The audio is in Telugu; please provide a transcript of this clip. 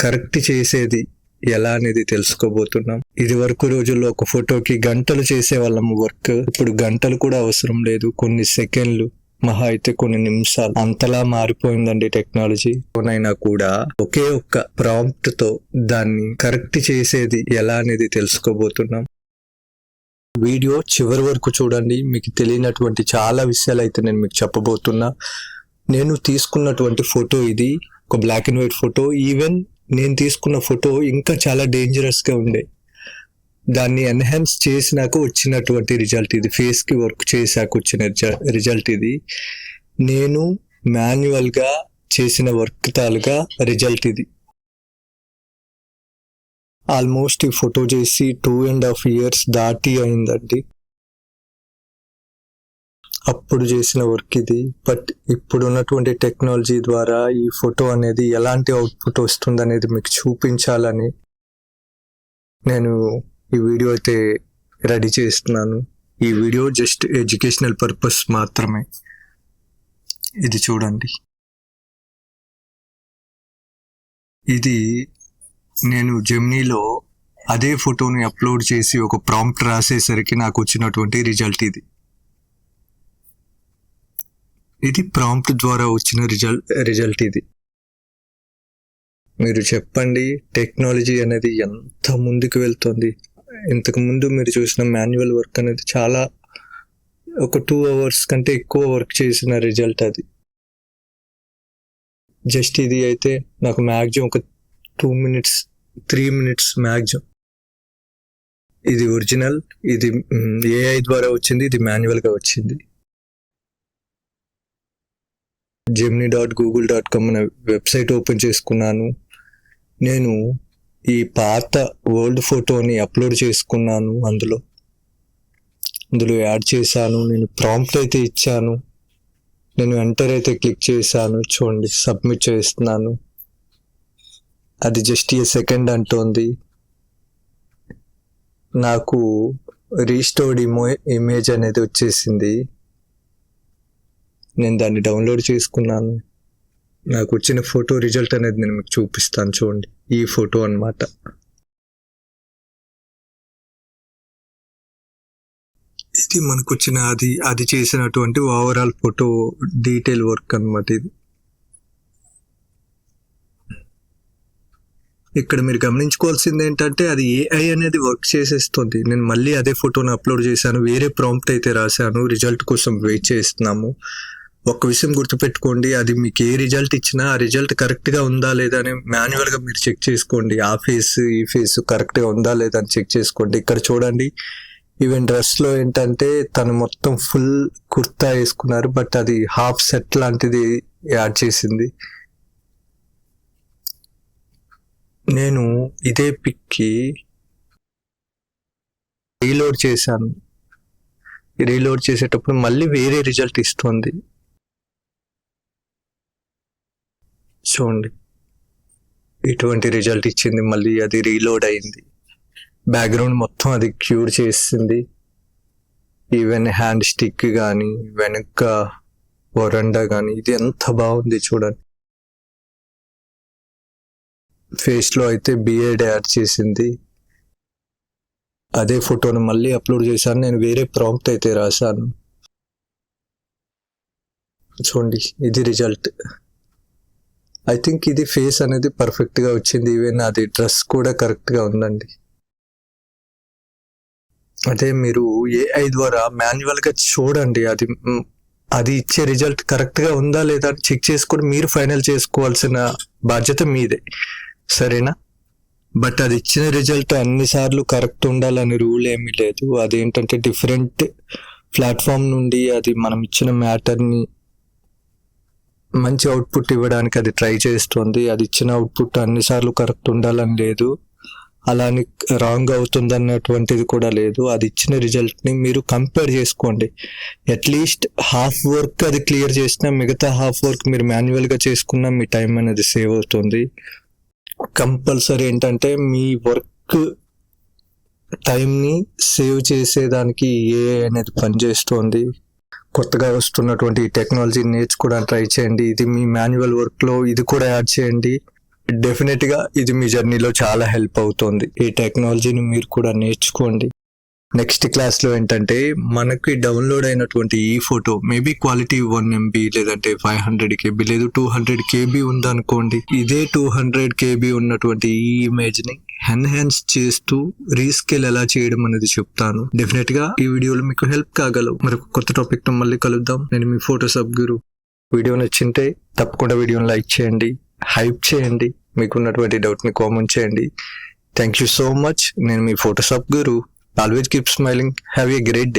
కరెక్ట్ చేసేది ఎలా అనేది తెలుసుకోబోతున్నాం. ఇది వరకు రోజుల్లో ఒక ఫోటోకి గంటలు చేసే వాళ్ళం వర్క్. ఇప్పుడు గంటలు కూడా అవసరం లేదు. కొన్ని సెకండ్లు మహా అయితే కొన్ని నిమిషాలు. అంతలా మారిపోయిందండి టెక్నాలజీ. అయినా కూడా ఒకే ఒక్క ప్రాంప్ట్తో దాన్ని కరెక్ట్ చేసేది ఎలా అనేది తెలుసుకోబోతున్నాం. వీడియో చివరి వరకు చూడండి. మీకు తెలియనటువంటి చాలా విషయాలు అయితే నేను మీకు చెప్పబోతున్నా. నేను తీసుకున్నటువంటి ఫోటో ఇది. ఒక black and white photo even నేను తీసుకున్న ఫోటో ఇంకా చాలా డేంజరస్గా ఉండే. దాన్ని ఎన్హాన్స్ చేసినాక వచ్చినటువంటి రిజల్ట్ ఇది. ఫేస్కి వర్క్ చేశాక వచ్చిన రిజల్ట్ ఇది. నేను మాన్యువల్గా చేసిన వర్క్ తాలుగా రిజల్ట్ ఇది. ఆల్మోస్ట్ ఈ ఫోటో చేసి టూ అండ్ హాఫ్ ఇయర్స్ దాటి అయిందండి. అప్పుడు చేసిన వర్క్ ఇది. బట్ ఇప్పుడు ఉన్నటువంటి టెక్నాలజీ ద్వారా ఈ ఫోటో అనేది ఎలాంటి అవుట్పుట్ వస్తుంది అనేది మీకు చూపించాలని నేను ఈ వీడియో అయితే రెడీ చేస్తున్నాను. ఈ వీడియో జస్ట్ ఎడ్యుకేషనల్ పర్పస్ మాత్రమే. ఇది చూడండి. ఇది నేను జెమ్నీలో అదే ఫోటోని అప్లోడ్ చేసి ఒక ప్రాంప్ట్ రాసేసరికి నాకు వచ్చినటువంటి రిజల్ట్ ఇది. ఇది ప్రాంప్ట్ ద్వారా వచ్చిన రిజల్ట్ రిజల్ట్ ఇది. మీరు చెప్పండి టెక్నాలజీ అనేది ఎంత ముందుకు వెళ్తుంది? ఇంతకు ముందు మీరు చూసిన మాన్యువల్ వర్క్ అనేది చాలా ఒక టూ అవర్స్ కంటే ఎక్కువ వర్క్ చేసిన రిజల్ట్ అది. జస్ట్ ఇది అయితే నాకు మ్యాక్సిమం ఒక two minutes three minutes maximum ఇది ఒరిజినల్ ఇది ఏఐ ద్వారా వచ్చింది ఇది మాన్యువల్గా వచ్చింది. Gemini dot Google dot com అనే వెబ్సైట్ ఓపెన్ చేసుకున్నాను. నేను ఈ పాత వరల్డ్ ఫోటోని అప్లోడ్ చేసుకున్నాను అందులో. అందులో యాడ్ చేశాను నేను ప్రాంప్ట్ అయితే ఇచ్చాను. నేను ఎంటర్ అయితే క్లిక్ చేశాను చూడండి సబ్మిట్ చేస్తున్నాను. అది జస్ట్ ఏ సెకండ్ అంటోంది. నాకు రీస్టోర్డ్ ఇమో ఇమేజ్ అనేది వచ్చేసింది. నేను దాన్ని డౌన్లోడ్ చేసుకున్నాను. నాకు వచ్చిన ఫోటో రిజల్ట్ అనేది నేను మీకు చూపిస్తాను చూడండి. ఈ ఫోటో అన్నమాట. ఇది మనకు వచ్చిన అది అది చేసినటువంటి ఓవరాల్ ఫోటో డీటెయిల్ వర్క్ అన్నమాట ఇది. ఇక్కడ మీరు గమనించుకోవాల్సింది ఏంటంటే అది ఏఐ అనేది వర్క్ చేసేస్తుంది. నేను మళ్ళీ అదే ఫోటోని అప్లోడ్ చేశాను. వేరే ప్రాంప్ట్ అయితే రాశాను. రిజల్ట్ కోసం వెయిట్ చేస్తున్నాము. ఒక విషయం గుర్తుపెట్టుకోండి అది మీకు ఏ రిజల్ట్ ఇచ్చినా ఆ రిజల్ట్ కరెక్ట్గా ఉందా లేదా అని మాన్యువల్గా మీరు చెక్ చేసుకోండి. ఆ ఫేస్ ఈ ఫేస్ కరెక్ట్గా ఉందా లేదా అని చెక్ చేసుకోండి. ఇక్కడ చూడండి ఈవెన్ డ్రెస్లో ఏంటంటే తను మొత్తం ఫుల్ కుర్తా వేసుకున్నారు బట్ అది హాఫ్ సెట్ లాంటిది యాడ్ చేసింది. నేను ఇదే పిక్కి రీలోడ్ చేశాను. రీలోడ్ చేసేటప్పుడు మళ్ళీ వేరే రిజల్ట్ ఇస్తుంది. చూడండి. ఇటువంటి రిజల్ట్ ఇచ్చింది. మళ్ళీ అది రీలోడ్ అయింది. బ్యాక్గ్రౌండ్ మొత్తం అది క్యూర్ చేసింది. ఈవెన్ హ్యాండ్ స్టిక్ కానీ వెనక వరండా కానీ ఇది ఎంత బాగుంది చూడండి. ఫేస్లో అయితే బిఎడ్ యాడ్ చేసింది. అదే ఫోటోని మళ్ళీ అప్లోడ్ చేశాను. నేను వేరే ప్రాంప్ట్ అయితే రాశాను. చూడండి ఇది రిజల్ట్ ఐ థింక్ ఇది ఫేస్ అనేది పర్ఫెక్ట్గా వచ్చింది. ఈవెన్ అది డ్రెస్ కూడా కరెక్ట్గా ఉందండి. అదే మీరు ఏఐ ద్వారా మాన్యువల్గా చూడండి. అది అది ఇచ్చే రిజల్ట్ కరెక్ట్గా ఉందా లేదా అని చెక్ చేసుకొని మీరు ఫైనల్ చేసుకోవాల్సిన బాధ్యత మీదే. సరేనా? బట్ అది ఇచ్చిన రిజల్ట్ అన్నిసార్లు కరెక్ట్ ఉండాలని రూల్ ఏమీ లేదు. అదేంటంటే డిఫరెంట్ ప్లాట్ఫామ్ నుండి అది మనం ఇచ్చిన మ్యాటర్ని మంచి అవుట్పుట్ ఇవ్వడానికి అది ట్రై చేస్తుంది. అది ఇచ్చిన అవుట్పుట్ అన్నిసార్లు కరెక్ట్ ఉండాలని లేదు. అలాని రాంగ్ అవుతుంది అన్నటువంటిది కూడా లేదు. అది ఇచ్చిన రిజల్ట్ని మీరు కంపేర్ చేసుకోండి. అట్లీస్ట్ హాఫ్ వర్క్ అది క్లియర్ చేసినా మిగతా హాఫ్ వర్క్ మీరు మాన్యువల్గా చేసుకున్నా మీ టైం అనేది సేవ్ అవుతుంది. కంపల్సరీ ఏంటంటే మీ వర్క్ టైంని సేవ్ చేసేదానికి ఏ అనేది పనిచేస్తుంది. కొత్తగా వస్తున్నటువంటి టెక్నాలజీని నేర్చుకోవడానికి ట్రై చేయండి. ఇది మీ మాన్యువల్ వర్క్లో ఇది కూడా యాడ్ చేయండి. డెఫినెట్గా ఇది మీ జర్నీలో చాలా హెల్ప్ అవుతుంది. ఈ టెక్నాలజీని మీరు కూడా నేర్చుకోండి. నెక్స్ట్ క్లాస్లో ఏంటంటే మనకి డౌన్లోడ్ అయినటువంటి ఈ photo maybe quality one MB లేదంటే ఫైవ్ హండ్రెడ్ కేబీ లేదు టూ హండ్రెడ్ కేబీ ఉందనుకోండి. ఇదే టూ హండ్రెడ్ కేబీ ఉన్నటువంటి ఈ ఇమేజ్ని ఎన్హాన్స్ చేస్తూ రీస్కేల్ ఎలా చేయడం అనేది చెప్తాను. డెఫినెట్గా ఈ వీడియోలో మీకు హెల్ప్ కాగలవు. మరి కొత్త టాపిక్తో మళ్ళీ కలుద్దాం. నేను మీ ఫోటో సబ్ గురు వీడియో నచ్చింటే తప్పకుండా వీడియోని లైక్ చేయండి. హైప్ చేయండి. మీకు ఉన్నటువంటి డౌట్ని కామెంట్ చేయండి. థ్యాంక్ యూ సో మచ్ నేను మీ photo sub Guru always keep smiling have a great day